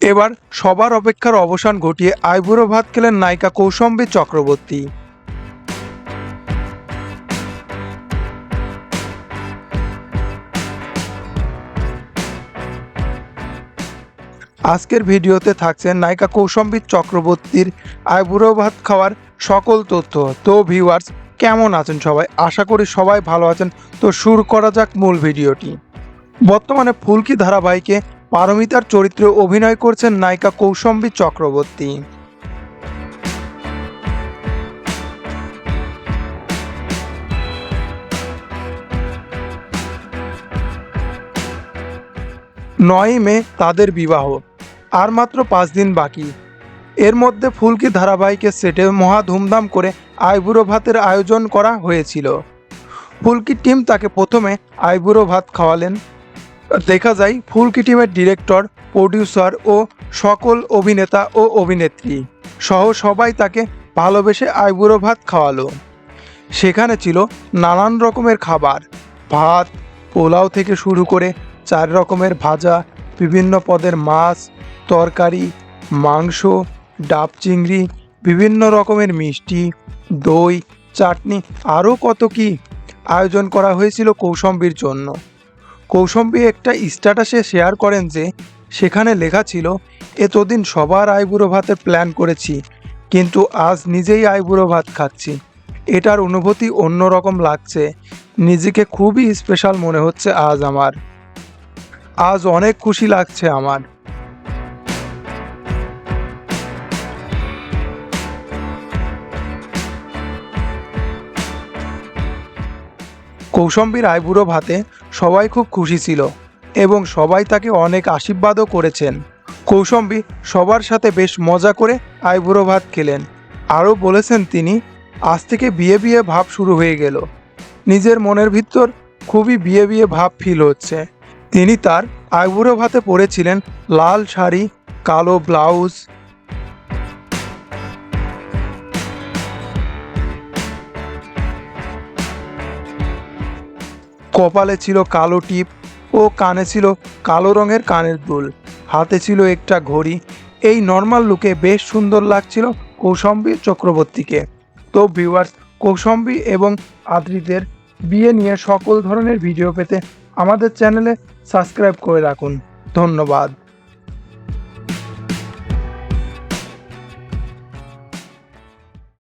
এবার সবার অপেক্ষার অবসান ঘটিয়ে আইবুড়ো ভাত খেলেন নায়িকা কৌশম্বী চক্রবর্তী। আজকের ভিডিওতে থাকছেন নায়িকা কৌশম্বী চক্রবর্তীর আইবুড়ো ভাত খাওয়ার সকল তথ্য। তো ভিউয়ার্স কেমন আছেন সবাই? আশা করি সবাই ভালো আছেন। তো শুরু করা যাক মূল ভিডিওটি। বর্তমানে ফুলকি ধারাবাহিকে পারমিতার চরিত্রে অভিনয় করছেন নায়িকা কৌশম্বী চক্রবর্তী। নয়ই মে তাদের বিবাহ, আর মাত্র পাঁচ দিন বাকি। এর মধ্যে ফুলকি ধারাবাহিকের সেটে মহা ধুমধাম করে আইবুড়ো ভাতের আয়োজন করা হয়েছিল। ফুলকি টিম তাকে প্রথমে আইবুড়ো ভাত খাওয়ালেন। দেখা যায় ফুলকি টিমের ডিরেক্টর, প্রডিউসার ও সকল অভিনেতা ও অভিনেত্রী সহ সবাই তাকে ভালোবেসে আইবুড়ো ভাত খাওয়ালো। সেখানে ছিল নানান রকমের খাবার, ভাত, পোলাও থেকে শুরু করে চার রকমের ভাজা, বিভিন্ন পদের মাছ, তরকারি, মাংস, ডাব চিংড়ি, বিভিন্ন রকমের মিষ্টি, দই, চাটনি, আরও কত কি আয়োজন করা হয়েছিল কৌশম্বীর জন্য। কৌশম্বী একটা স্ট্যাটাসে শেয়ার করেন যে, সেখানে লেখা ছিল, এতদিন সবার আইবুড়ো ভাতের প্ল্যান করেছি, কিন্তু আজ নিজেই আইবুড়ো ভাত খাচ্ছি। এটার অনুভূতি অন্যরকম লাগছে। নিজেকে খুবই স্পেশাল মনে হচ্ছে আজ আমার। আজ অনেক খুশি লাগছে আমার। কৌশম্বীর আইবুড়ো ভাতে সবাই খুব খুশি ছিল এবং সবাই তাকে অনেক আশীর্বাদও করেছেন। কৌশম্বী সবার সাথে বেশ মজা করে আইবুড়ো ভাত খেলেন। আরও বলেছেন তিনি, আজ থেকে বিয়ে বিয়ে ভাব শুরু হয়ে গেল। নিজের মনের ভিতর খুবই বিয়ে বিয়ে ভাব ফিল হচ্ছে। তিনি তার আইবুড়ো ভাতে পরেছিলেন লাল শাড়ি, কালো ব্লাউজ কপালে ছিল কালো টিপ ও কানে ছিল কালো রঙের কানের দুল। হাতে ছিল একটা ঘড়ি। এই নর্মাল লুকে বেশ সুন্দর লাগছিল কৌশম্বী চক্রবর্তীকে। তো ভিউয়ার্স কৌশম্বী এবং আদ্রিদের বিয়ে নিয়ে সকল ধরনের ভিডিও পেতে আমাদের চ্যানেলে সাবস্ক্রাইব করে রাখুন। ধন্যবাদ।